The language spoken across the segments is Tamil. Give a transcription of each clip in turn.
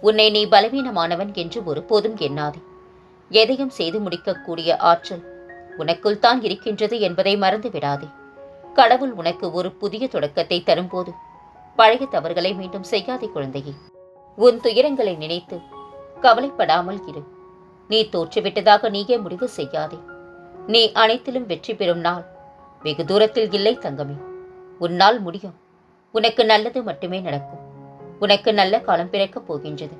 உன்னை நீ பலவீனமானவன் என்று ஒருபோதும் எண்ணாதே. எதையும் செய்து முடிக்கக்கூடிய ஆற்றல் உனக்குள் தான் இருக்கின்றது என்பதை மறந்து விடாதே கடவுள் உனக்கு ஒரு புதிய தொடக்கத்தை தரும்போது பழைய தவறுகளை மீண்டும் செய்யாதே குழந்தையே. உன் துயரங்களை நினைத்து கவலைப்படாமல் இரு. நீ தோற்றுவிட்டதாக நீயே முடிவு செய்யாதே. நீ அனைத்திலும் வெற்றி பெறும் நாள் வெகு தூரத்தில் இல்லை தங்கமே. உன்னால் முடியும். உனக்கு நல்லது மட்டுமே நடக்கும். உனக்கு நல்ல காலம் பிறக்கப் போகின்றது.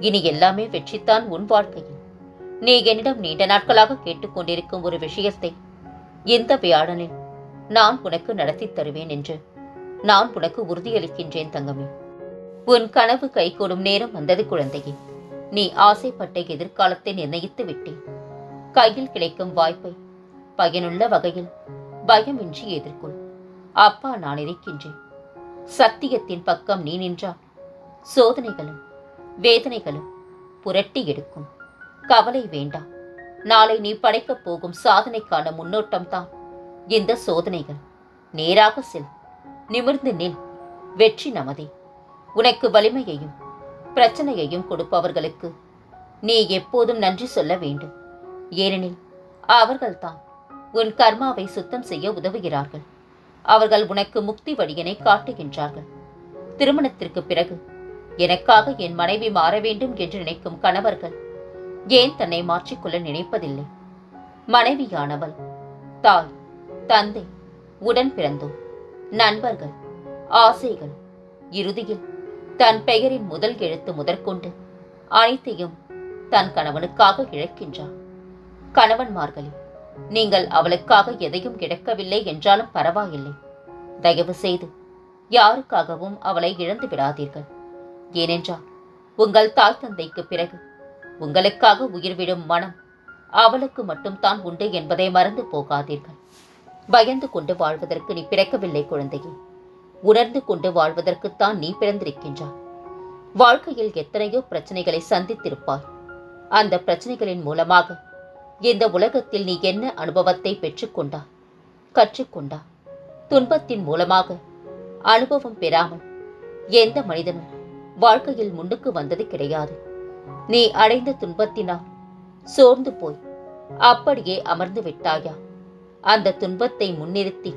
இனி எல்லாமே வெற்றித்தான் உன் வாழ்க்கையில். நீ என்னிடம் நீண்ட நாட்களாக கேட்டுக்கொண்டிருக்கும் ஒரு விஷயத்தை இந்த வியாழனில் நான் உனக்கு நடத்தித் தருவேன் என்று நான் உனக்கு உறுதியளிக்கின்றேன் தங்கமே. உன் கனவு கைகூடும் நேரம் வந்தது குழந்தையே. நீ ஆசைப்பட்ட எதிர்காலத்தை நிர்ணயித்து விட்டேன். கையில் கிடைக்கும் வாய்ப்பை பயனுள்ள வகையில் பயமின்றி எதிர்கொள். அப்பா நான் இருக்கின்றேன். சத்தியத்தின் பக்கம் நீ நின்றால் சோதனைகளும் வேதனைகளும் புரட்டி எடுக்கும். கவலை வேண்டாம். நாளை நீ படைக்கப் போகும் சாதனைக்கான முன்னோட்டம்தான். இந்த சோதனைகள் நேராக செல். நிமிர்ந்து நில். வெற்றி நமதே. உனக்கு வலிமையையும் பிரச்சனையையும் கொடுப்பவர்களுக்கு நீ எப்போதும் நன்றி சொல்ல வேண்டும். ஏனெனில் அவர்கள்தான் உன் கர்மாவை சுத்தம் செய்ய உதவுகிறார்கள். அவர்கள் உனக்கு முக்தி வழியினை காட்டுகின்றார்கள். திருமணத்திற்கு பிறகு எனக்காக என் மனைவி மாற வேண்டும் என்று நினைக்கும் கணவர்கள் ஏன் தன்னை மாற்றிக்கொள்ள நினைப்பதில்லை? மனைவியானவள் தாய் தந்தை உடன் பிறந்தோர் நண்பர்கள் ஆசைகள் இறுதியில் தன் பெயரின் முதல் எழுத்து முதற்கொண்டு அனைத்தையும் தன் கணவனுக்காக இழக்கின்றார் கணவன்மார்களே நீங்கள் அவளுக்காக எதையும் இழக்கவில்லை என்றாலும் பரவாயில்லை. தயவு செய்து யாருக்காகவும் அவளை இழந்து விடாதீர்கள் ஏனென்றால் உங்கள் தாய் தந்தைக்கு பிறகு உங்களுக்காக உயிர்விடும் மனம் அவளுக்கு மட்டும் தான் உண்டு என்பதை மறந்து போகாதீர்கள். பயந்து கொண்டு வாழ்வதற்கு நீ பிறக்கவில்லை குழந்தையே. உணர்ந்து கொண்டு வாழ்வதற்குத்தான் நீ பிறந்திருக்கின்றாய். வாழ்க்கையில் எத்தனையோ பிரச்சனைகளை சந்தித்திருப்பாய். அந்த பிரச்சனைகளின் மூலமாக இந்த உலகத்தில் நீ என்ன அனுபவத்தை பெற்றுக்கொண்டா? கற்றுக்கொண்டா? துன்பத்தின் மூலமாக அனுபவம் பெறாமல் எந்த மனிதனும் வாழ்க்கையில் முன்னுக்கு வந்தது கிடையாது. நீ அடைந்த துன்பத்தினால் சோர்ந்து போய் அப்படியே அமர்ந்து விட்டாயா? அந்த துன்பத்தை முன்னிறுத்தி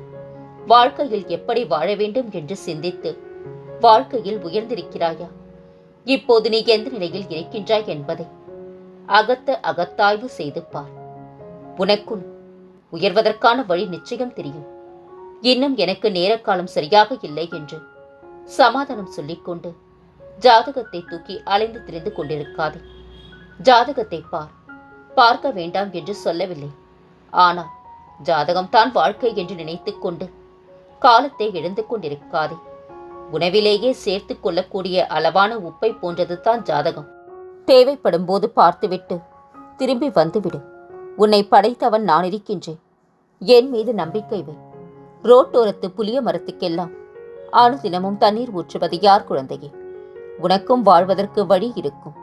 வாழ்க்கையில் எப்படி வாழ வேண்டும் என்று சிந்தித்து வாழ்க்கையில் உயர்ந்திருக்கிறாயா? இப்போது நீ எந்த நிலையில் இருக்கின்றாய் என்பதை அகத்த அகத்தாய்வு செய்து பார். உனக்குள் உயர்வதற்கான வழி நிச்சயம் தெரியும். இன்னும் எனக்கு நேரக்காலம் சரியாக இல்லை என்று சமாதானம் சொல்லிக்கொண்டு ஜாதகத்தை தூக்கி அலைந்து திரிந்து கொண்டிருக்காதே. ஜாதகத்தை பார். பார்க்க வேண்டாம் என்று சொல்லவில்லை. ஆனால் ஜாதகம் தான் வாழ்க்கை என்று நினைத்து கொண்டு காலத்தை இழந்து கொண்டிருக்காதே. உணவிலேயே சேர்த்து கொள்ளக்கூடிய அளவான உப்பை போன்றது தான் ஜாதகம். தேவைப்படும் போது பார்த்துவிட்டு திரும்பி வந்துவிடு. உன்னை படைத்தவன் நான் இருக்கின்றேன். என் மீது நம்பிக்கை வை. ரோட்டோரத்து புளிய மரத்துக்கெல்லாம் அனுதினமும் தண்ணீர் ஊற்றுவது யார் குழந்தையே? உனக்கும் வாழ்வதற்கு வழி இருக்கும்.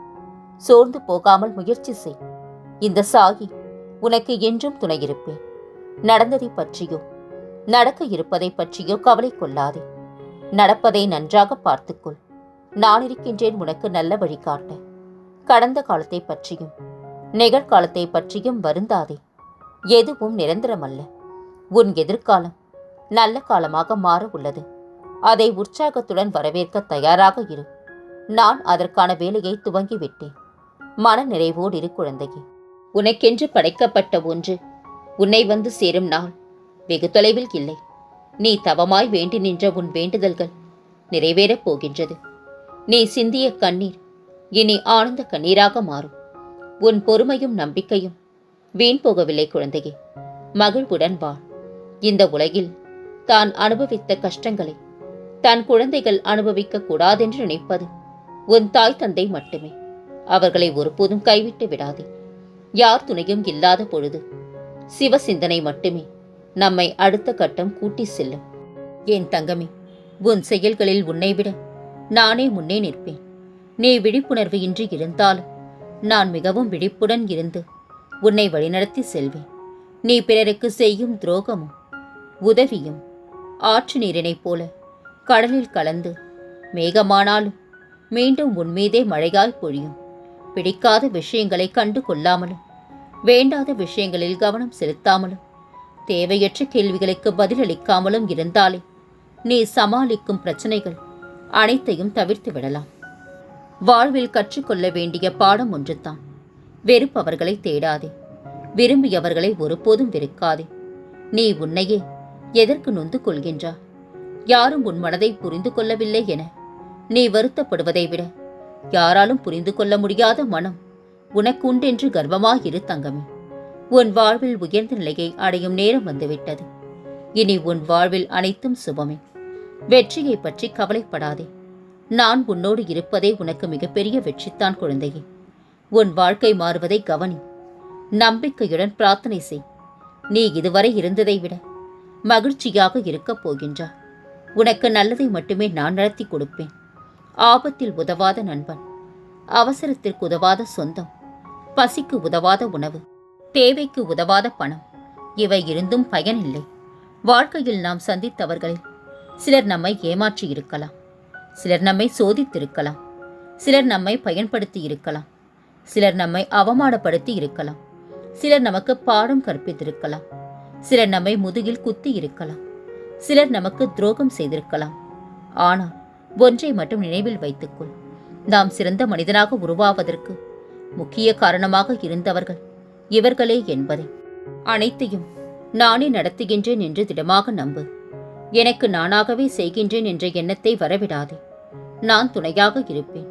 சோர்ந்து போகாமல் முயற்சி செய். இந்த சாகி உனக்கு என்றும் துணையிருப்பேன். நடந்ததை பற்றியோ நடக்க இருப்பதை பற்றியோ கவலை கொள்ளாதே. நடப்பதை நன்றாக பார்த்துக்கொள். நான் இருக்கின்றேன் உனக்கு நல்ல வழிகாட்ட கடந்த காலத்தை பற்றியும் நிகழ்காலத்தை பற்றியும் வருந்தாதே. எதுவும் நிரந்தரமல்ல. உன் எதிர்காலம் நல்ல காலமாக மாற உள்ளது. அதை உற்சாகத்துடன் வரவேற்க தயாராக இரு. நான் அதற்கான வேலையை துவங்கிவிட்டேன். மன நிறைவோடு இரு குழந்தையே. உனக்கென்று படைக்கப்பட்ட ஒன்று உன்னை வந்து சேரும் நாள். வெகு தொலைவில் இல்லை. நீ தவமாய் வேண்டி நின்ற உன் வேண்டுதல்கள் நிறைவேறப் போகின்றது. நீ சிந்திய கண்ணீர் இனி ஆனந்த கண்ணீராக மாறும். உன் பொறுமையும் நம்பிக்கையும் வீண் போகவில்லை குழந்தையே. மகிழ்வுடன் வாழ் இந்த உலகில் தான் அனுபவித்த கஷ்டங்களை தன் குழந்தைகள் அனுபவிக்க கூடாதென்று நினைப்பது உன் தாய் தந்தை மட்டுமே. அவர்களை ஒருபோதும் கைவிட்டு விடாதே. யார் துணையும் இல்லாத பொழுது சிவ சிந்தனை மட்டுமே நம்மை அடுத்த கட்டம் கூட்டி செல்லும். என் தங்கமே உன் செயல்களில் உன்னை விட நானே முன்னே நிற்பேன். நீ விழிப்புணர்வு இன்றி இருந்தாலும் நான் மிகவும் விழிப்புடன் இருந்து உன்னை வழிநடத்தி செல்வேன். நீ பிறருக்கு செய்யும் துரோகமும் உதவியும் ஆற்று நீரினைப் போல கடலில் கலந்து மேகமானாலும் மீண்டும் உன்மீதே மழையாய் பொழியும். பிடிக்காத விஷயங்களை கண்டு கொள்ளாமலும் வேண்டாத விஷயங்களில் கவனம் செலுத்தாமலும் தேவையற்ற கேள்விகளுக்கு பதிலளிக்காமலும் இருந்தாலே நீ சமாளிக்கும் பிரச்சனைகள் அனைத்தையும் தவிர்த்து விடலாம். வாழ்வில் கற்றுக்கொள்ள வேண்டிய பாடம் ஒன்றுதான். வெறுப்பவர்களை தேடாதே. விரும்பியவர்களை ஒருபோதும் வெறுக்காதே. நீ உன்னையே எதற்கு நொந்து கொள்கின்றா யாரும் உன் மனதை புரிந்து கொள்ளவில்லை என நீ வருத்தப்படுவதை விட யாராலும் புரிந்து கொள்ள முடியாத மனம் உனக்கு உண்டென்று கர்வமாயிரு தங்கமே. உன் வாழ்வில் உயர்ந்த நிலையை அடையும் நேரம் வந்துவிட்டது. இனி உன் வாழ்வில் அனைத்தும் சுபமே. வெற்றியை பற்றி கவலைப்படாதே. நான் உன்னோடு இருப்பதே உனக்கு மிகப்பெரிய வெற்றித்தான் குழந்தையே. உன் வாழ்க்கை மாறுவதை கவனி. நம்பிக்கையுடன் பிரார்த்தனை செய். நீ இதுவரை இருந்ததை விட மகிழ்ச்சியாக இருக்கப் போகின்றா உனக்கு நல்லதை மட்டுமே நான் நடத்தி கொடுப்பேன். ஆபத்தில் உதவாத நண்பன் அவசரத்திற்கு உதவாத சொந்தம் பசிக்கு உதவாத உணவு தேவைக்கு உதவாத பணம் இவை இருந்தும் பயனில்லை. வாழ்க்கையில் நாம் சந்தித்தவர்களில் சிலர் நம்மை ஏமாற்றி இருக்கலாம் சிலர் நம்மை சோதித்திருக்கலாம் சிலர் நம்மை பயன்படுத்தி இருக்கலாம் சிலர் நம்மை அவமானப்படுத்தி இருக்கலாம் சிலர் நமக்கு பாடம் கற்பித்திருக்கலாம் சிலர் நம்மை முதுகில் குத்தி இருக்கலாம் சிலர் நமக்கு துரோகம் செய்திருக்கலாம். ஆனால் ஒன்றை மட்டும் நினைவில் வைத்துக்கொள். நாம் சிறந்த மனிதனாக உருவாவதற்கு முக்கிய காரணமாக இருந்தவர்கள் இவர்களே என்பதை. அனைத்தையும் நானே நடத்துகின்றேன் என்று திடமாக நம்பு. எனக்கு நானாகவே செய்கின்றேன் என்ற எண்ணத்தை வரவிடாதே. நான் துணையாக இருப்பேன்.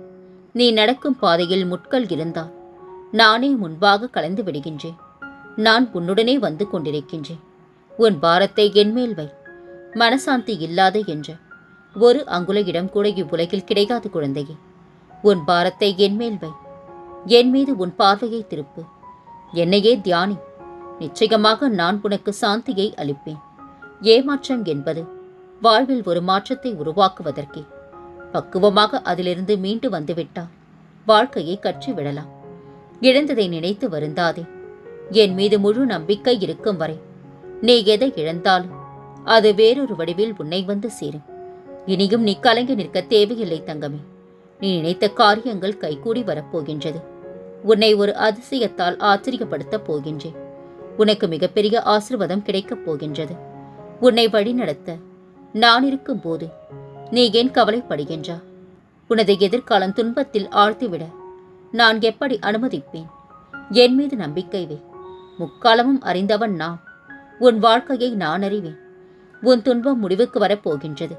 நீ நடக்கும் பாதையில் முட்கள் இருந்தால் நானே முன்பாக கலந்து விடுகின்றேன். நான் உன்னுடனே வந்து கொண்டிருக்கின்றேன். உன் பாரத்தை என்மேல் வை. மனசாந்தி இல்லாத என்ற ஒரு அங்குல இடம் கூட இவ்வுலகில் கிடைக்காது குழந்தையே. உன் பாரத்தை என்மேல் வை. என் மீது உன் பார்வையை திருப்பு. என்னையே தியானி. நிச்சயமாக நான் உனக்கு சாந்தியை அளிப்பேன். ஏமாற்றம் என்பது வாழ்வில் ஒரு மாற்றத்தை உருவாக்குவதற்கே. பக்குவமாக அதிலிருந்து மீண்டு வந்துவிட்டால் வாழ்க்கையை கற்றுவிடலாம். இழந்ததை நினைத்து வருந்தாதே. என் மீது முழு நம்பிக்கை இருக்கும் வரை நீ எதை இழந்தாலும் அது வேறொரு வடிவில் உன்னை வந்து சேரும். இனியும் நீ கலங்கி நிற்க தேவையில்லை தங்கமே. நீ நினைத்த காரியங்கள் கைகூடி வரப்போகின்றது. உன்னை ஒரு அதிசயத்தால் ஆச்சரியப்படுத்தப் போகின்றேன். உனக்கு மிகப்பெரிய ஆசிர்வாதம் கிடைக்கப் போகின்றது. உன்னை வழிநடத்த நான் இருக்கும்போது நீ ஏன் கவலைப்படுகின்றா? உனது எதிர்காலம் துன்பத்தில் ஆழ்த்திவிட நான் எப்படி அனுமதிப்பேன்? என் மீது நம்பிக்கை வை. முக்காலமும் அறிந்தவன் நான் உன் வாழ்க்கையை நான் அறிவேன். உன் துன்பம் முடிவுக்கு வரப்போகின்றது.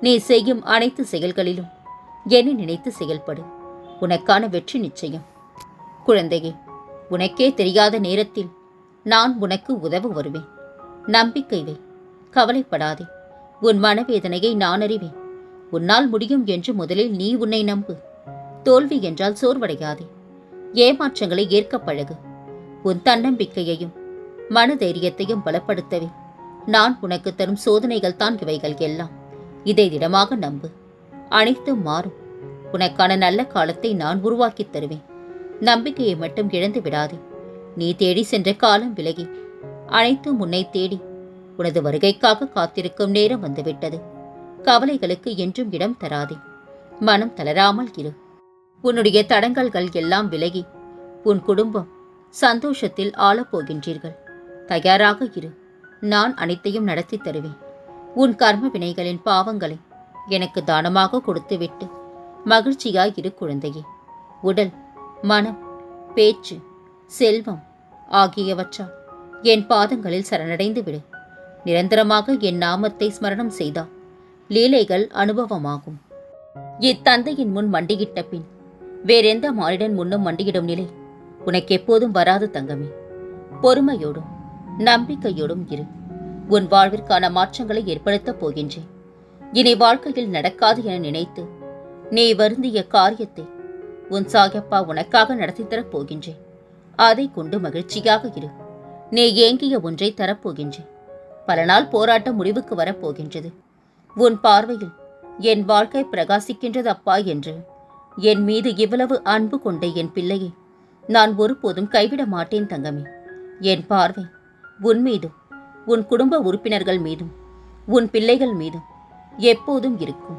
நீ செய்யும் அனைத்து செயல்களிலும் என்னை நினைத்து செயல்படு. உனக்கான வெற்றி நிச்சயம். குழந்தையே உனக்கே தெரியாத நேரத்தில் நான் உனக்கு உதவ வருவேன். நம்பிக்கை வை. கவலைப்படாதே. உன் மனவேதனையை நான் அறிவேன். உன்னால் முடியும் என்று முதலில் நீ உன்னை நம்பு. தோல்வி என்றால் சோர்வடையாதே. ஏமாற்றங்களை ஏற்க பழகு. உன் தன்னம்பிக்கையையும் மனதைரியத்தையும் பலப்படுத்தவே. நான் உனக்கு தரும் சோதனைகள் தான் இவைகள் எல்லாம். இதை திடமாக நம்பு. அனைத்தும் மாறும். உனக்கான நல்ல காலத்தை நான் உருவாக்கித் தருவேன். நம்பிக்கையை மட்டும் இழந்து விடாதே. நீ தேடி சென்ற காலம் விலகி. அனைத்தும் உன்னை தேடி. உனது வருகைக்காக காத்திருக்கும் நேரம் வந்துவிட்டது. கவலைகளுக்கு என்றும் இடம் தராதே. மனம் தளராமல் இரு. உன்னுடைய தடங்கல்கள் எல்லாம் விலகி. உன் குடும்பம் சந்தோஷத்தில் ஆளப்போகின்றீர்கள். தயாராக இரு. நான் அனைத்தையும் நடத்தி தருவேன். உன் கர்ம வினைகளின் பாவங்களை எனக்கு தானமாக கொடுத்துவிட்டு மகிழ்ச்சியாய் இரு குழந்தையே. உடல் மனம் பேச்சு செல்வம் ஆகியவற்றால் என் பாதங்களில் சரணடைந்து விடு. நிரந்தரமாக என் நாமத்தை ஸ்மரணம் செய்தால் லீலைகள் அனுபவமாகும். இத்தந்தையின் முன் மண்டியிட்ட பின் வேறெந்த மானிடன் முன்னும் மண்டியிடும் நிலை உனக்கு எப்போதும் வராது தங்கமே. பொறுமையோடும் நம்பிக்கையோடும் இரு. உன் வாழ்விற்கான மாற்றங்களை ஏற்படுத்தப் போகின்றேன். இனி வாழ்க்கையில் நடக்காது என நினைத்து நீ வருந்திய காரியத்தை உன் சாகப்பா உனக்காக நடத்தித் தரப் போகின்றேன். அதை கொண்டு மகிழ்ச்சியாக இரு. நீ ஏங்கிய ஒன்றை தரப்போகின்றேன் பல நாள் போராட்டம் முடிவுக்கு வரப்போகின்றது உன் பார்வையில் என் வாழ்க்கை பிரகாசிக்கின்றது அப்பா என்று என் மீது இவ்வளவு அன்பு கொண்ட என் பிள்ளையை நான் ஒருபோதும் கைவிட மாட்டேன் தங்கமே. என் பார்வை உன் மீதும் உன் குடும்ப உறுப்பினர்கள் மீதும் உன் பிள்ளைகள் மீதும் எப்போதும் இருக்கும்.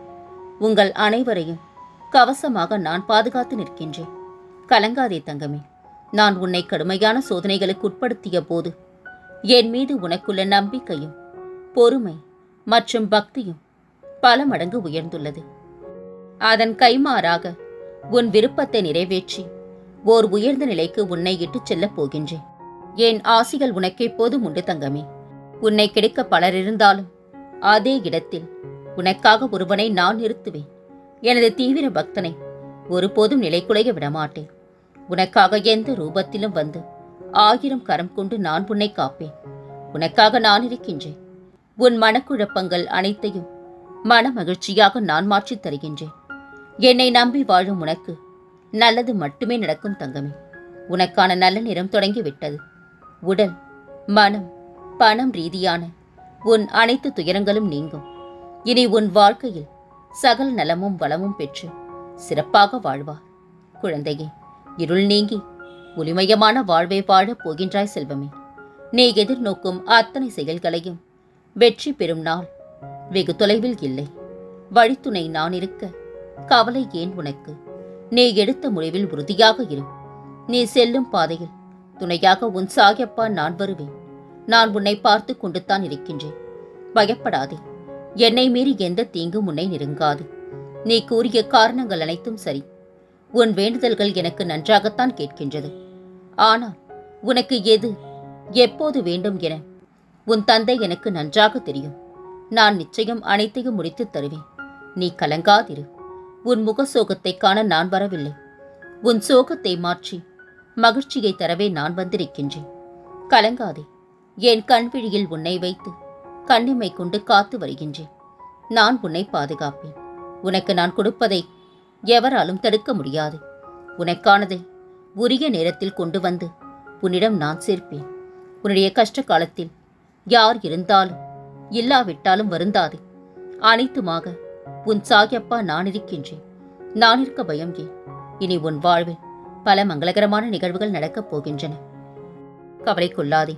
உங்கள் அனைவரையும் கவசமாக நான் பாதுகாத்து நிற்கின்றேன். கலங்காதே தங்கமே நான் உன்னை கடுமையான சோதனைகளுக்கு உட்படுத்திய போது என் மீது உனக்குள்ள நம்பிக்கையும் பொறுமை மற்றும் பக்தியும் பல மடங்கு உயர்ந்துள்ளது. அதன் கைமாறாக உன் விருப்பத்தை நிறைவேற்றி ஓர் உயர்ந்த நிலைக்கு உன்னை இட்டுச் செல்லப் போகின்றேன். என் ஆசிகள் உனக்கு எப்போதும் உண்டு தங்கமே. உன்னை கிடைக்க பலர் இருந்தாலும் அதே இடத்தில் உனக்காக ஒருவனை நான் நிறுத்துவேன். எனது தீவிர பக்தனை ஒருபோதும் நிலைக்குலைய விடமாட்டேன். உனக்காக எந்த ரூபத்திலும் வந்து ஆயிரம் கரம் கொண்டு நான் உன்னை காப்பேன். உனக்காக நான் இருக்கின்றேன். உன் மனக்குழப்பங்கள் அனைத்தையும் மன மகிழ்ச்சியாக நான் மாற்றித் தருகின்றேன். என்னை நம்பி வாழும் உனக்கு நல்லது மட்டுமே நடக்கும் தங்கமே. உனக்கான நல்ல நிறம் தொடங்கிவிட்டது. உடல் மனம் பணம் ரீதியான உன் அனைத்து துயரங்களும் நீங்கும். இனி உன் வாழ்க்கையில் சகல் நலமும் வளமும் பெற்று சிறப்பாக வாழ்வார் குழந்தையே இருள் நீங்கி ஒளிமயமான வாழ்வை வாழப் போகின்றாய் செல்வமே. நீ எதிர்நோக்கும் அத்தனை செயல்களையும் வெற்றி பெறும் நாள் வெகு தொலைவில் இல்லை. வழித்துணை நான் இருக்க கவலை ஏன் உனக்கு? நீ எடுத்த முடிவில் உறுதியாக இரு. நீ செல்லும் பாதையில் துணையாக உன் சாகியப்பா நான் வருவேன். நான் உன்னை பார்த்து கொண்டுத்தான் இருக்கின்றேன். பயப்படாதே. என்னை மீறி எந்த தீங்கும் உன்னை நெருங்காது. நீ கூறிய காரணங்கள் அனைத்தும் சரி. உன் வேண்டுதல்கள் எனக்கு நன்றாகத்தான் கேட்கின்றது. ஆனால் உனக்கு எது எப்போது வேண்டும் என உன் தந்தை எனக்கு நன்றாக தெரியும். நான் நிச்சயம் அனைத்தையும் முடித்துத் தருவேன். நீ கலங்காதிரு. உன் முக சோகத்தை காண நான் வரவில்லை. உன் சோகத்தை மாற்றி மகிழ்ச்சியை தரவே நான் வந்திருக்கின்றேன். கலங்காதே. என் கண்விழியில் உன்னை வைத்து கண்ணிமை கொண்டு காத்து வருகின்றேன். நான் உன்னை பாதுகாப்பேன். உனக்கு நான் கொடுப்பதை எவராலும் தடுக்க முடியாது. உனக்கானதை உரிய நேரத்தில் கொண்டு வந்து உன்னிடம் நான் சேர்ப்பேன். உன்னுடைய கஷ்ட காலத்தில் யார் இருந்தாலும் இல்லாவிட்டாலும் வருந்தாதே. அனைத்துமாக உன் சாகியப்பா நான் இருக்கின்றேன். நான் இருக்க பயம் ஏன்? இனி உன் வாழ்வில் பல மங்களகரமான நிகழ்வுகள் நடக்கப் போகின்றன. கவலை கொள்ளாதே.